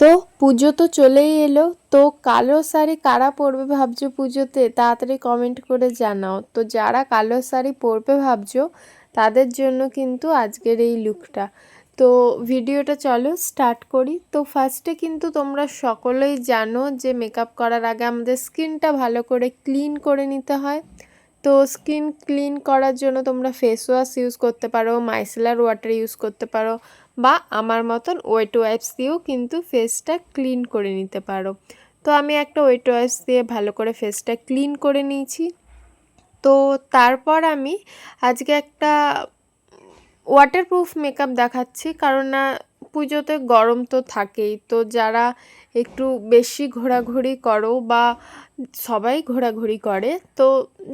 তো পুজো তো চলেই এলো। তো কালো শাড়ি কারা পরবে ভাবছ পুজোতে? তাড়াতাড়ি কমেন্ট করে জানাও। তো যারা কালো শাড়ি পরবে ভাবছ, তাদের জন্য কিন্তু আজকের এই লুকটা তো ভিডিওটা চলো স্টার্ট করি। তো ফার্স্টে কিন্তু তোমরা সকলেই জানো যে মেকআপ করার আগে আমাদের স্কিনটা ভালো করে ক্লিন করে নিতে হয়। তো স্কিন ক্লিন করার জন্য তোমরা ফেস ওয়াশ ইউজ করতে পারো মাইসেলার ওয়াটার ইউজ করতে পারো। বা আমার মতন ওয়েট ওয়াইপস দিয়েও কিন্তু ফেসটা ক্লিন করে নিতে পারো। তো আমি একটা ওয়েট ওয়াইপস দিয়ে ভালো করে ফেসটা ক্লিন করে নিয়েছি। তো তারপর আমি আজকে একটা ওয়াটারপ্রুফ মেকআপ দেখাচ্ছি। কারণ না পুজোতে গরম তো থাকেই। তো যারা একটু বেশি ঘোরাঘুরি করো বা সবাই ঘোরাঘুরি করে, তো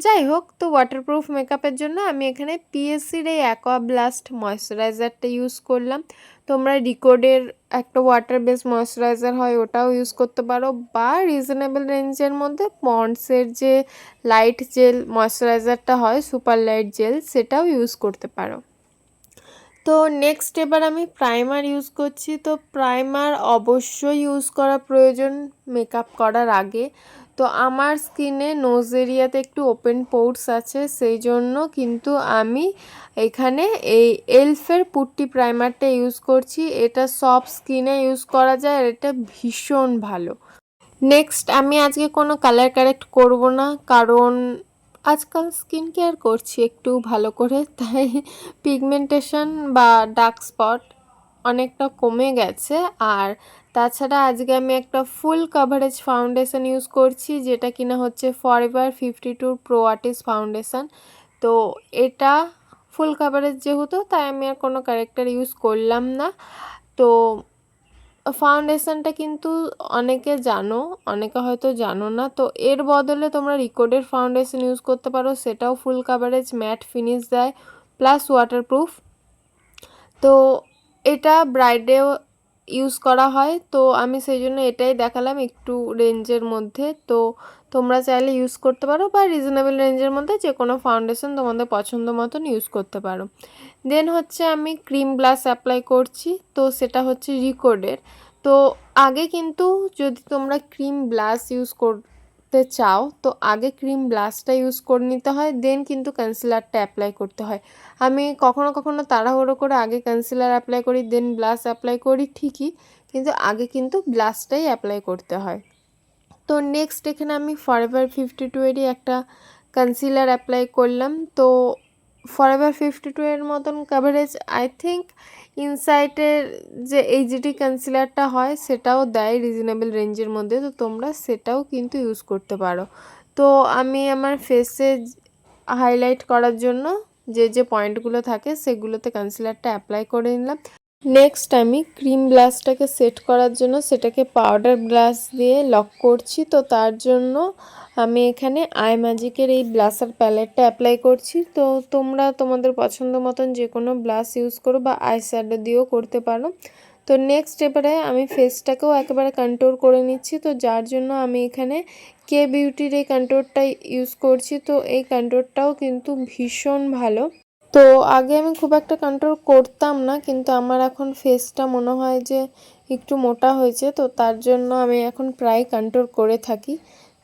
যাই হোক, তো ওয়াটারপ্রুফ মেকআপের জন্য আমি এখানে পিএসসির এই অ্যাকোয়া ব্লাস্ট ময়শ্চারাইজারটা ইউজ করলাম। তোমরা রিকোডের একটা ওয়াটার বেস ময়শ্চারাইজার হয়, ওটাও ইউজ করতে পারো বা রিজনেবল রেঞ্জের মধ্যে পন্ডসের যে লাইট জেল ময়শ্চারাইজারটা হয় সুপার লাইট জেল সেটাও ইউজ করতে পারো। তো নেক্সট এবার আমি প্রাইমার ইউজ করছি। তো প্রাইমার অবশ্যই ইউজ করা প্রয়োজন মেকআপ করার আগে। তো আমার স্কিনে নোজ এরিয়াতে একটু ওপেন পোর্টস আছে, সেই জন্য কিন্তু আমি এখানে এই এলফের পুট্টি প্রাইমারটা ইউজ করছি। এটা সব স্কিনে ইউজ করা যায় আর এটা ভীষণ ভালো। নেক্সট আমি আজকে কোনো কালার কারেক্ট করব না, কারণ আজকাল স্কিন কেয়ার করছি একটু ভালো করে, তাই পিগমেন্টেশন বা ডার্ক স্পট অনেকটা কমে গেছে। আর তাছাড়া আজকে আমি একটা ফুল কাভারেজ ফাউন্ডেশন ইউজ করছি, যেটা কিনা হচ্ছে forever fifty two pro artist foundation তো এটা ফুল কাভারেজ যেহেতু, তাই আমি আর কোনো ক্যারেক্টার ইউজ করলাম না। তো ফাউন্ডেশনটা কিন্তু অনেকে জানো, অনেকে হয়তো জানো না। তো এর বদলে তোমরা রিকোডের ফাউন্ডেশন ইউজ করতে পারো, সেটাও ফুল কাভারেজ ম্যাট ফিনিশ দেয় প্লাস ওয়াটারপ্রুফ তো এটা ব্রাইডেও ইউজ করা হয়। তো আমি সেই জন্য এটাই দেখালাম একটু রেঞ্জের মধ্যে। তো তোমরা চাইলে ইউজ করতে পারো বা রিজনেবল রেঞ্জের মধ্যে যে কোনো ফাউন্ডেশন তোমাদের পছন্দ মতন ইউজ করতে পারো। দেন হচ্ছে আমি ক্রিম গ্লাস অ্যাপ্লাই করছি। তো সেটা হচ্ছে রিকোডের তো আগে কিন্তু যদি তোমরা ক্রিম ব্লাশ ইউজ করতে চাও, তো আগে ক্রিম ব্লাস্টটা ইউজ করে নিতে হয় দেন কিন্তু কনসিলারটা অ্যাপ্লাই করতে হয়। আমি কখনো কখনো তাড়াহুড়ো করে আগে কনসিলার অ্যাপ্লাই করি দেন ব্লাশ অ্যাপ্লাই করি, ঠিকই, কিন্তু আগে কিন্তু ব্লাস্টটাই অ্যাপ্লাই করতে হয়। তো নেক্সট এখানে আমি ফরএভার ফিফটি টু এরই একটা কনসিলার অ্যাপ্লাই করলাম, তো ফরএভার ফিফটি টু এর মতন কাভারেজ আই থিঙ্ক ইনসাইটের যে এইচডি কনসিলারটা হয়, সেটাও দেয় রিজনেবল রেঞ্জের মধ্যে। তো তোমরা সেটাও কিন্তু ইউজ করতে পারো। তো আমি আমার ফেসে হাইলাইট করার জন্য যে যে পয়েন্টগুলো থাকে, সেগুলোতে কনসিলারটা অ্যাপ্লাই করে নিলাম। নেক্সট আমি ক্রিম ব্লাশটাকে সেট করার জন্য সেটাকে পাউডার ব্লাশ দিয়ে লক করছি। তো তার জন্য আমি এখানে আই ম্যাজিকের এই ব্লাশার প্যালেটটা অ্যাপ্লাই করছি। তো তোমরা তোমাদের পছন্দ মতন যে কোনো ব্লাশ ইউজ করো বা আই শ্যাডো দিয়েও করতে পারো। তো নেক্সট এবারে আমি ফেসটাকেও একেবারে কন্ট্রোল করে নিচ্ছি। তো যার জন্য আমি এখানে কে বিউটির এই কন্ট্রোলটা ইউজ করছি। তো এই কন্ট্রোলটাও কিন্তু ভীষণ ভালো। তো আগে আমি খুব একটা কন্ট্রোল করতাম না, কিন্তু আমার এখন ফেসটা মনে হয় যে একটু মোটা হয়েছে, তো তার জন্য আমি এখন প্রায় কন্ট্রোল করে থাকি।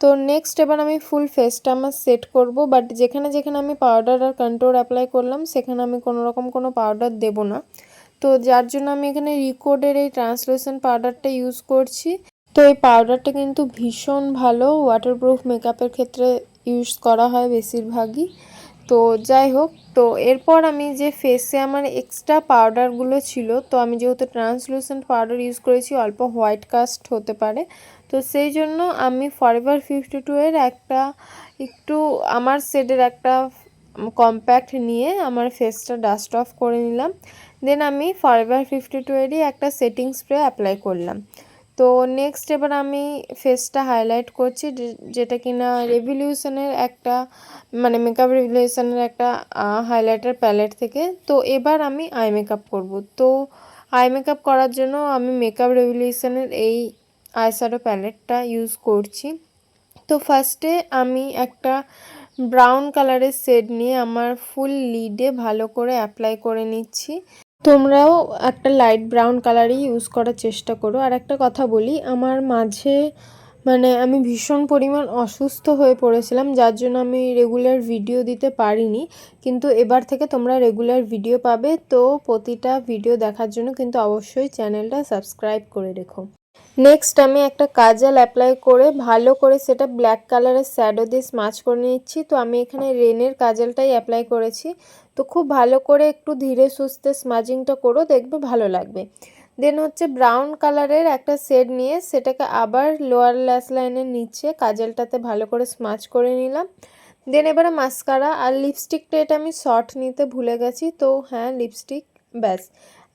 তো নেক্সট এবার আমি ফুল ফেসটা আমার সেট করব বাট যেখানে যেখানে আমি পাউডার আর কন্ট্রোল অ্যাপ্লাই করলাম, সেখানে আমি কোনো রকম কোনো পাউডার দেব না। তো যার জন্য আমি এখানে রিকোডের এই ট্রান্সলেশন পাউডারটা ইউজ করছি। তো এই পাউডারটা কিন্তু ভীষণ ভালো ওয়াটারপ্রুফ মেকআপের ক্ষেত্রে ইউজ করা হয় বেশিরভাগই। তো যাই হোক, তো এরপর আমি যে ফেসে আমার এক্সট্রা পাউডারগুলো ছিল, তো আমি যেহেতু ট্রান্সলুসেন্ট পাউডার ইউজ করেছি, অল্প হোয়াইট কাস্ট হতে পারে, তো সেই জন্য আমি ফরএভার ফিফটি টু এর একটা একটু আমার সেডের একটা কম্প্যাক্ট নিয়ে আমার ফেসটা ডাস্ট অফ করে নিলাম দেন আমি ফরএভার ফিফটি টু এরই একটা সেটিং স্প্রে অ্যাপ্লাই করলাম। তো নেক্সট এবার আমি ফেসটা হাইলাইট করছি যেটা কিনা রেভলিউশনের একটা মানে মেকআপ রেভলিউশনের একটা হাইলাইটার প্যালেট থেকে। তো এবার আমি আই মেকআপ করব। তো আই মেকআপ করার জন্য আমি মেকআপ রেভলিউশনের এই আইশ্যাডো প্যালেটটা ইউজ করছি। তো ফার্স্টে আমি একটা ব্রাউন কালারের শেড নিয়ে আমার ফুল লিডে ভালো করে অ্যাপ্লাই করে নিচ্ছি। তোমরাও একটা লাইট ব্রাউন কালারই ইউজ করার চেষ্টা করো। আর একটা কথা বলি, আমার মাঝে মানে আমি ভীষণ পরিমাণ অসুস্থ হয়ে পড়েছিলাম, যার জন্য আমি রেগুলার ভিডিও দিতে পারিনি। কিন্তু এবার থেকে তোমরা রেগুলার ভিডিও পাবে, তো প্রতিটা ভিডিও দেখার জন্য কিন্তু অবশ্যই চ্যানেলটা সাবস্ক্রাইব করে রেখো। নেক্সট আমি একটা কাজল অ্যাপ্লাই করে ভালো করে সেটা ব্ল্যাক কালারের শ্যাডো দিয়ে স্মাচ করে নিচ্ছি। তো আমি এখানে রেনের কাজলটাই অ্যাপ্লাই করেছি। তো খুব ভালো করে একটু ধীরে সুস্থে স্মাজিংটা করো, দেখবে ভালো লাগবে। দেন হচ্ছে ব্রাউন কালারের একটা শেড নিয়ে সেটাকে আবার লোয়ার ল্যাস লাইনের নিচে কাজলটাতে ভালো করে স্মাচ করে নিলাম। দেন এবারে মাস্কারা আর লিপস্টিকটা এটা আমি শর্ট নিতে ভুলে গেছি। তো হ্যাঁ লিপস্টিক ব্যাস।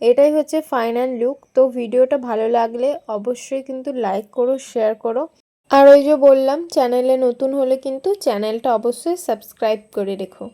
এটাই হচ্ছে ফাইনাল লুক তো ভিডিওটা ভালো লাগলে অবশ্যই কিন্তু লাইক করো শেয়ার করো। আর ওই যে বললাম চ্যানেলে নতুন হলে কিন্তু চ্যানেলটা অবশ্যই সাবস্ক্রাইব করে রেখো।